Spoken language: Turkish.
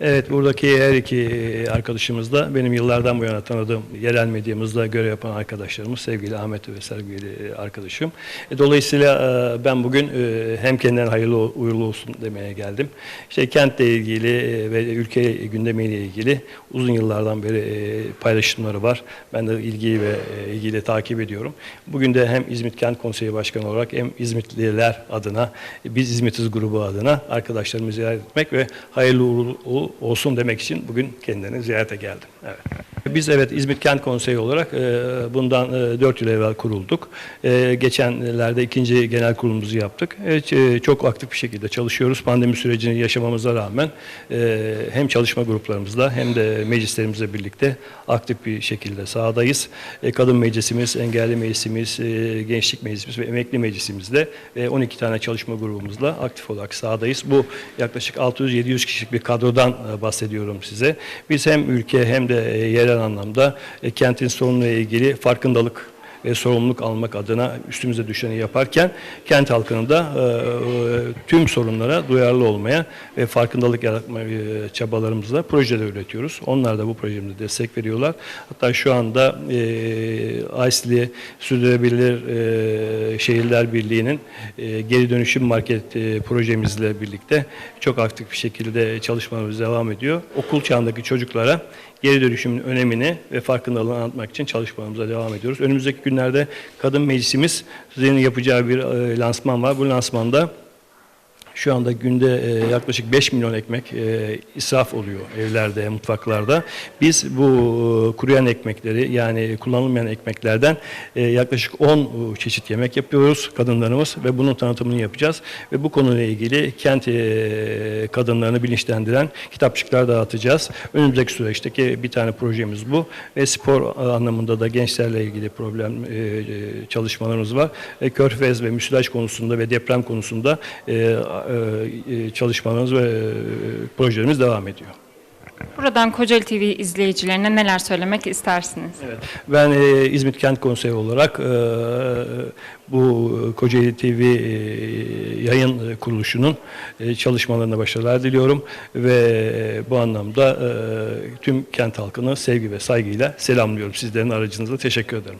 Evet, buradaki her iki arkadaşımız da benim yıllardan bu yana tanıdığım yerel medyamızda görev yapan arkadaşlarımız, sevgili Ahmet ve sevgili arkadaşım. E, Dolayısıyla e, ben bugün e, hem kendilerine hayırlı uğurlu olsun demeye geldim. İşte kentle ilgili ve ülke gündemiyle ilgili uzun yıllardan beri paylaşımları var. Ben de ilgiyi ve ilgiyle takip ediyorum. Bugün de hem İzmit Kent Konseyi Başkanı olarak hem İzmitliler adına, biz İzmitiz grubu adına arkadaşlarımı ziyaret etmek ve hayırlı uğurlu olsun demek için bugün kendilerini ziyarete geldim. Evet. Biz evet İzmit Kent Konseyi olarak e, bundan e, 4 yıl evvel kurulduk. E, geçenlerde ikinci genel kurulumuzu yaptık. E, çok aktif bir şekilde çalışıyoruz. Pandemi sürecini yaşamamıza rağmen e, hem çalışma gruplarımızla hem de meclislerimizle birlikte aktif bir şekilde sahadayız. E, kadın meclisimiz, engelli meclisimiz, e, gençlik meclisimiz ve emekli meclisimizde ve 12 tane çalışma grubumuzla aktif olarak sahadayız. Bu yaklaşık 600-700 kişilik bir kadrodan e, bahsediyorum size. Biz hem ülke hem de e, yerel anlamda e, kentin sorunuyla ilgili farkındalık ve sorumluluk almak adına üstümüze düşeni yaparken kent halkının da e, e, tüm sorunlara duyarlı olmaya ve farkındalık yaratma e, çabalarımızla projeler üretiyoruz. Onlar da bu projemize destek veriyorlar. Hatta şu anda e, AISL'i Sürdürülebilir e, Şehirler Birliği'nin e, geri dönüşüm market e, projemizle birlikte çok aktif bir şekilde çalışmalarımız devam ediyor. Okul çağındaki çocuklara geri dönüşümün önemini ve farkındalığını anlatmak için çalışmalarımıza devam ediyoruz. Önümüzdeki günlerde Kadın Meclisimiz sizin yapacağı bir e, lansman var. Bu lansmanda şu anda günde e, yaklaşık 5 milyon ekmek e, israf oluyor evlerde, mutfaklarda. Biz bu e, kuruyan ekmekleri yani kullanılmayan ekmeklerden e, yaklaşık 10 çeşit yemek yapıyoruz kadınlarımız ve bunun tanıtımını yapacağız. Ve bu konuyla ilgili kent e, kadınlarını bilinçlendiren kitapçıklar dağıtacağız. Önümüzdeki süreçteki bir tane projemiz bu ve spor anlamında da gençlerle ilgili problem e, e, çalışmalarımız var. E, Körfez ve müsilaj konusunda ve deprem konusunda e, e, çalışmalarımız ve e, projelerimiz devam ediyor. Buradan Kocaeli TV izleyicilerine neler söylemek istersiniz? Evet, ben e, İzmit Kent Konseyi olarak e, bu Kocaeli TV e, yayın kuruluşunun e, çalışmalarına başarılar diliyorum ve bu anlamda e, tüm kent halkını sevgi ve saygıyla selamlıyorum. Sizlerin aracınızla teşekkür ederim.